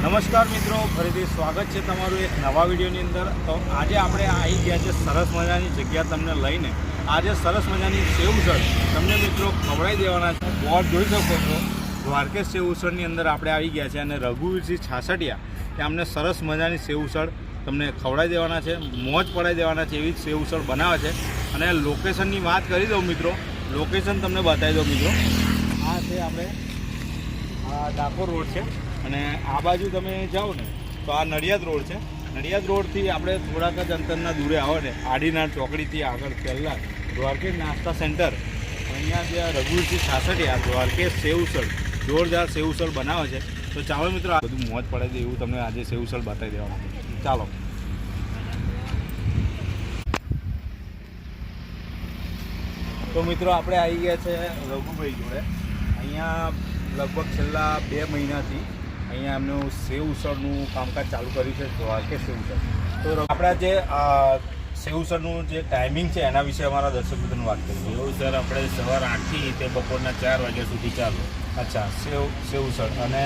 નમસ્કાર મિત્રો, ફરીથી સ્વાગત છે તમારું એક નવા વિડીયોની અંદર. તો આજે આપણે આવી ગયા છે સરસ મજાની જગ્યા તમને લઈને. આજે સરસ મજાની સેવ ઉસળ તમને મિત્રો ખવડાવી દેવાના છે. બોર્ડ જોઈ શકો છો. દ્વારકેશ સેવ ઉસળની અંદર આપણે આવી ગયા છે અને રઘુવીરસિંહ છાસટિયા. કે અમને સરસ મજાની સેવ ઉસળ તમને ખવડાવી દેવાના છે, મોજ પડાવી દેવાના છે, એવી જ સેવ ઉસળ બનાવે છે. અને લોકેશનની વાત કરી દઉં મિત્રો. લોકેશન તમને બતાવી દઉં મિત્રો. આ છે આપણે ડાકોર રોડ છે. અને આ બાજુ તમે જાઓ ને, તો આ નડિયાદ રોડ છે. નડિયાદ રોડથી આપણે થોડાક જ અંતરના દૂરે આવો ને, આડીના ચોકડીથી આગળ પહેલાં દ્વારકેશ નાસ્તા સેન્ટર. અહીંયા જે આ રઘુવીરસિંહ છાસઠી આ દ્વારકેશ સેવસળ જોરદાર સેવસળ બનાવે છે. તો ચાલો મિત્રો, આ બધું મોજ પડે છે એવું તમને આજે સેવસળ બતાવી દેવાનું ચાલો. તો મિત્રો, આપણે આવી ગયા છે રઘુભાઈ જોડે. અહીંયા લગભગ છેલ્લા બે મહિનાથી અહીંયા એમનું સેવ ઉસળનું કામકાજ ચાલુ કર્યું છે દ્વારકે સેવ ઉસળ? તો આપણા જે સેવ ઉસળનું જે ટાઈમિંગ છે એના વિશે અમારા દર્શક મિત્રોને વાત કરીએ. સેવ સર આપણે સવાર આઠથી તે બપોરના ચાર વાગ્યા સુધી ચાલુ. અચ્છા સેવ સેવ ઉસળ. અને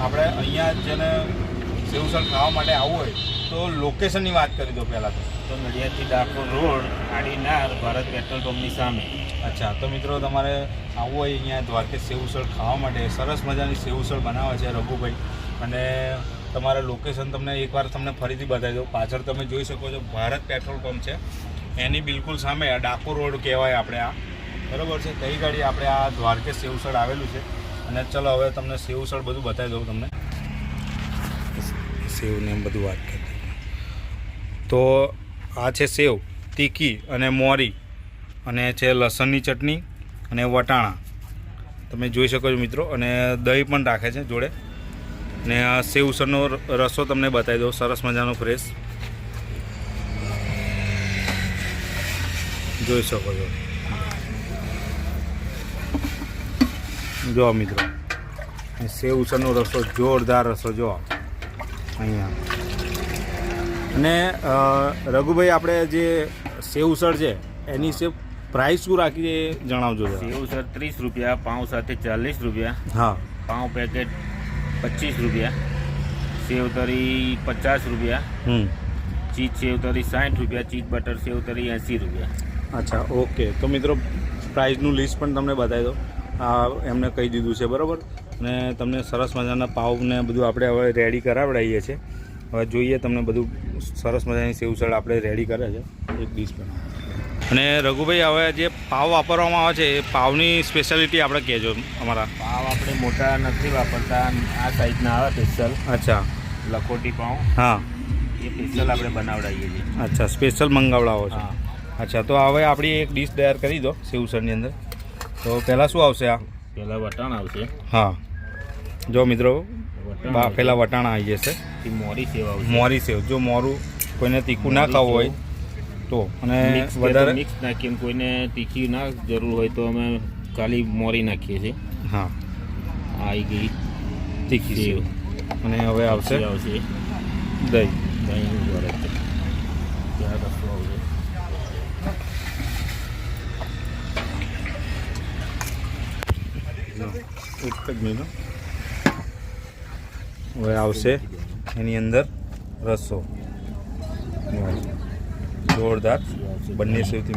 આપણે અહીંયા જેને સેવ ઉસળ ખાવા માટે આવવું હોય તો લોકેશનની વાત કરી દો પહેલાં તો. નડિયાદથી ડાકોર રોડ આડીનાર ભારત પેટ્રોલ પંપની સામે. અચ્છા તો મિત્રો તમારે આવવું હોય અહીંયા દ્વારકેશ સેવુસળ ખાવા માટે. સરસ મજાની સેવુસળ બનાવે છે રઘુભાઈ. અને તમારા લોકેશન તમને એકવાર તમને ફરીથી બતાવી દઉં. પાછળ તમે જોઈ શકો છો ભારત પેટ્રોલ પંપ છે. એની બિલકુલ સામે આ ડાકોર રોડ કહેવાય આપણે આ. બરાબર છે? કઈ ગાડી આપણે આ દ્વારકેશ સેવુસળ આવેલું છે? અને ચલો હવે તમને સેવુસળ બધું બતાવી દઉં તમને. સેવને એમ બધું વાત કરી. તો આ છે સેવ, તીખી અને મોરી અને છે લસણની ચટણી અને વટાણા. તમે જોઈ શકો છો મિત્રો, અને દહીં પણ રાખે છે જોડે. ને આ સેવ ઉસળનો રસો તમને બતાવી દઉં, સરસ મજાનો ફ્રેશ. જોઈ શકો છો. જો મિત્રો સેવ ઉસળનો રસો, જોરદાર રસો, જો. અહીંયા. અને રઘુભાઈ આપણે જે સેવ ઉસળ છે એની સે પ્રાઇસ શું રાખી જણાવજો. સેવ સર ત્રીસ રૂપિયા પાઉં સાથે ચાલીસ રૂપિયા હા. પાઉં પેકેટ પચીસ રૂપિયા સેવ તરી પચાસ રૂપિયા હમ. ચીઝ સેવ તરી સાઠ રૂપિયા ચીઝ બટર સેવ તરી એંસી રૂપિયા. અચ્છા ઓકે. તો મિત્રો પ્રાઇઝનું લિસ્ટ પણ તમને બતાવી દો આ એમને કહી દીધું છે બરાબર? અને તમને સરસ મજાના પાવ ને બધું આપણે હવે રેડી કરાવડાવીએ છીએ. હવે જોઈએ તમને બધું સરસ મજાની સેવસળ આપણે રેડી કરે છે. એક ડીશ બનાવ. અને રઘુભાઈ હવે જે પાવ વાપરવામાં આવે છે એ પાવની સ્પેશિયાલિટી આપણે કહેજો અમારા. પાવ આપણે મોટા નથી વાપરતા આ સાઈઝના આવે સ્પેશિયલ અચ્છા. લખોટી પાઉં હા. એ સ્પેશિયલ આપણે બનાવડાવીએ છીએ. અચ્છા સ્પેશિયલ મંગાવડાવો છો. હા. અચ્છા તો હવે આપણી એક ડીશ તૈયાર કરી દો સેવસળની અંદર. તો પહેલાં શું આવશે આ? પહેલાં વટાણ આવશે. હા. જો મિત્રો બાફેલા વટાણા આવી જશે. મોરી સેવ મોરી સેવ. જો મોરું કોઈને તીખું ના ખાવું હોય તો અને વધારે મિક્સ નાખીએ. કોઈને તીખી ના જરૂર હોય તો અમે ખાલી મોરી નાખીએ છીએ. હા. આવી ગઈ તીખી સેવ. અને હવે આવશે આવશે. દહીં. દહીં ત્યાં રસો આવશે. એક જ મિનિટ હવે આવશે એની અંદર રસો. જોરદાર. બંને સુધી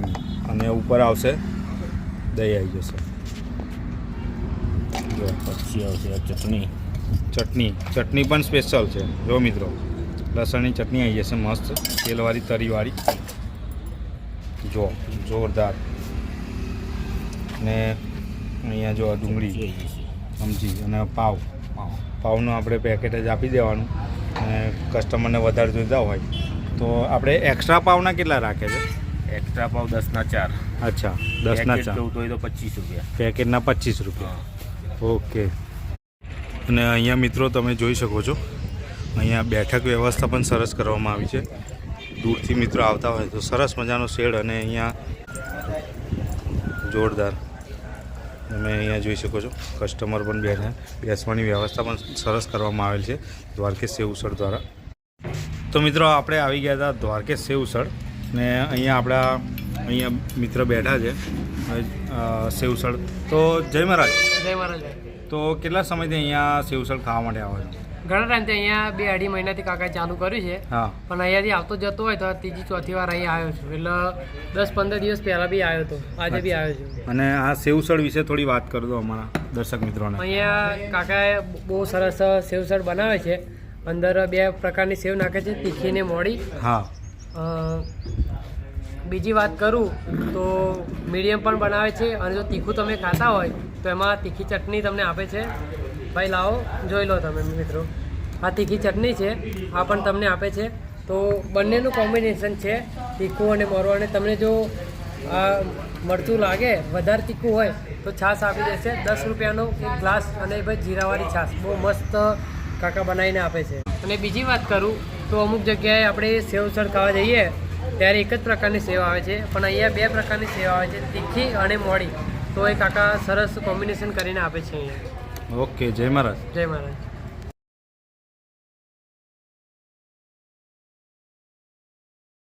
અને ઉપર આવશે દહીં આવી જશે. પછી આવશે ચટણી. ચટણી. ચટણી પણ સ્પેશિયલ છે. જો મિત્રો, લસણની ચટણી આવી જશે મસ્ત. તેલવાળી, તરીવાળી. જો, જોરદાર. ને અહીંયા જો ડુંગળી, સમજી, અને પાવ. પાવનું આપણે પેકેટ જ આપી દેવાનું અને કસ્ટમરને વધારે જોઈતા હોય. તો આપણે એક્સ્ટ્રા પાવના કેટલા રાખે છે? એક્સ્ટ્રા પાવ દસના ચાર. અચ્છા દસના ચાર. ચા જોવું હોય તો પચીસ રૂપિયા. પેકેટના પચીસ રૂપિયા. ઓકે. અને અહીંયા મિત્રો તમે જોઈ શકો છો અહીંયા બેઠક વ્યવસ્થા પણ સરસ કરવામાં આવી છે. દૂરથી મિત્રો આવતા હોય તો સરસ મજાનો શેડ અને અહીંયા જોરદાર તમે અહીંયા જોઈ શકો છો. કસ્ટમર પણ બેઠા. બેસવાની વ્યવસ્થા પણ સરસ કરવામાં આવેલ છે દ્વારકેશ સેવસળ દ્વારા. તો મિત્રો આપણે આવી ગયા હતા દ્વારકેશ સેવસળ ને અહીંયા આપણા અહીંયા મિત્ર બેઠા છે સેવસળ તો જય મહારાજ. જય મહારાજ. તો કેટલા સમયથી અહીંયા સેવસળ ખાવા માટે આવો છો? ઘણા ટાઈમથી અહીંયા બે અઢી મહિનાથી કાકાએ ચાલુ કર્યું છે. પણ અહીંયાથી આવતો જતો હોય તો ત્રીજી ચોથી વાર અહીં આવ્યો છું. એટલે દસ પંદર દિવસ પહેલાં બી આવ્યો હતો આજે બી આવ્યો છું. અને આ સેવસળ વિશે થોડી વાત કરી દો અમારા દર્શક મિત્રોને. અહીંયા કાકાએ બહુ સરસ સેવસળ બનાવે છે. અંદર બે પ્રકારની સેવ નાખે છે તીખી ને મોડી. હા. બીજી વાત કરું તો મીડિયમ પણ બનાવે છે અને જો તીખું તમે ખાતા હોય તો એમાં તીખી ચટણી તમને આપે છે. ભાઈ, લાવો, જોઈ લો તમે મિત્રો. આ તીખી ચટણી છે, આ પણ તમને આપે છે. તો બંનેનું કોમ્બિનેશન છે, તીખું અને મોરું અને તમને જો આ મરચું લાગે, વધારે તીખું હોય, તો છાશ આપી દેશે. દસ રૂપિયાનો એક ગ્લાસ અને ભાઈ જીરાવાળી છાશ. બહુ મસ્ત કાકા બનાવીને આપે છે. અને બીજી વાત કરું, તો અમુક જગ્યાએ આપણે સેવ સર ખાવા જઈએ, ત્યારે એક જ પ્રકારની સેવ આવે છે. પણ અહીંયા બે પ્રકારની સેવ આવે છે, તીખી અને મોડી. તો એ કાકા સરસ કોમ્બિનેશન કરીને આપે છે અહીંયા. ઓકે જય મહારાજ. જય મહારાજ.